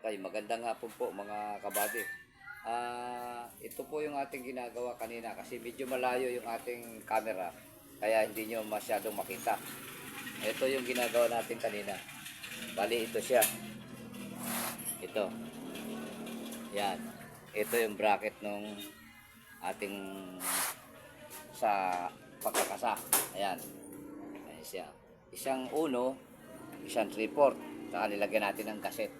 Okay, magandang hapon po mga kabady. Ah, ito po yung ating ginagawa kanina kasi medyo malayo yung ating camera kaya hindi nyo masyadong makita. Ito yung ginagawa natin kanina. Bali, ito siya. Ito. Yan. Ito yung bracket nung ating sa pagkakasa. Ayan. Ayan siya. Isang uno, isang three-fourth. Saka nilagyan natin ng kaset.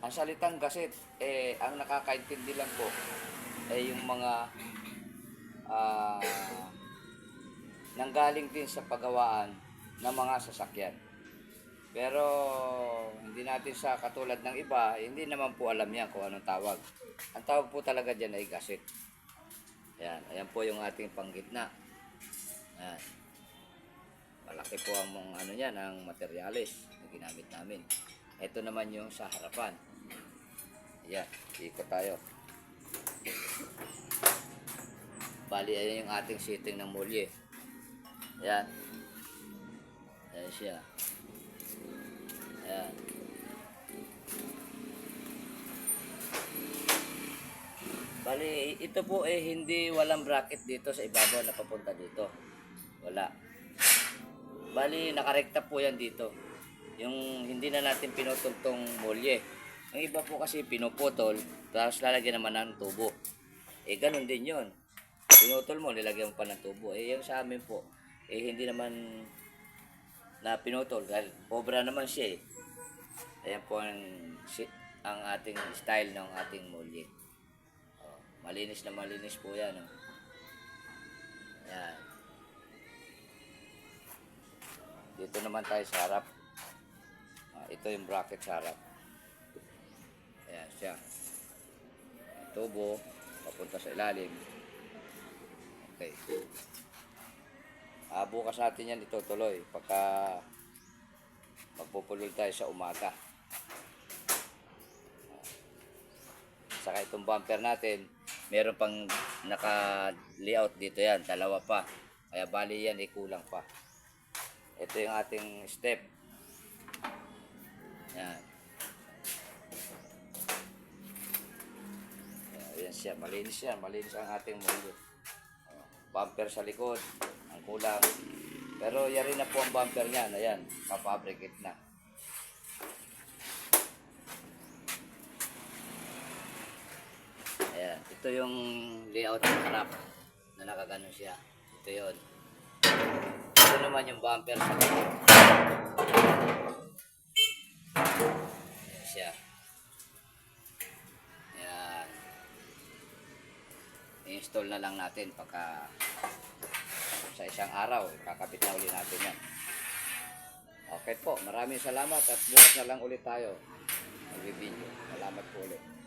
Ang salitang gaset, eh, ang nakakaintindi lang po, eh, yung mga ah, nanggaling din sa pagawaan ng mga sasakyan. Pero hindi natin sa katulad ng iba, hindi naman po alam yan kung anong tawag. Ang tawag po talaga dyan ay gaset. Ayan, ayan po yung ating panggitna. Ayan. Malaki po ang mga ano niyan, ang materyales na ginamit namin. Ito naman yung sa harapan. Ayan, ikot tayo. Bali, ayan yung ating sitting ng mulye. Ayan. Ayan siya. Ayan. Bali, ito po eh hindi walang bracket dito sa ibabaw na papunta dito. Wala. Bali, nakarekta po yan dito. Yung hindi na natin pinutol tong molye. Ang iba po kasi pinuputol, tapos lalagyan naman ng tubo. Eh, ganun din yon Pinutol mo, nilagyan mo pa ng tubo. Eh, yung sa amin po, eh, hindi naman na pinutol. Dahil obra naman siya eh. Ayan po ang, ang ating style ng ating molye. Oh, malinis na malinis po yan. Oh. Ayan. Dito naman tayo sa harap. Ito yung bracket sa harap. Ayan siya. Tubo, papunta sa ilalim. Okay. Ah, bukas natin yan itutuloy pagka magpupulol tayo sa umaga. Saka itong bumper natin, meron pang naka-layout dito yan, dalawa pa. Kaya bali yan, ay kulang pa. Ito yung ating step. Yan. Ayan siya, malinis yan. Malinis ang ating mundo. Oh, Bumper sa likod, ang kulang. Pero yan rin na po ang bumper niyan. Ayan, papabricate na. Ayan, ito yung layout ng harap na nakaganon siya. Ito yon. Ito naman yung bumper sa likod. Ayan siya. Ayan. I-install na lang natin pagka sa isang araw, kakabit na ulit natin yan. Okay po, maraming salamat at bukas na lang ulit tayo. Mag-video. Salamat po ulit.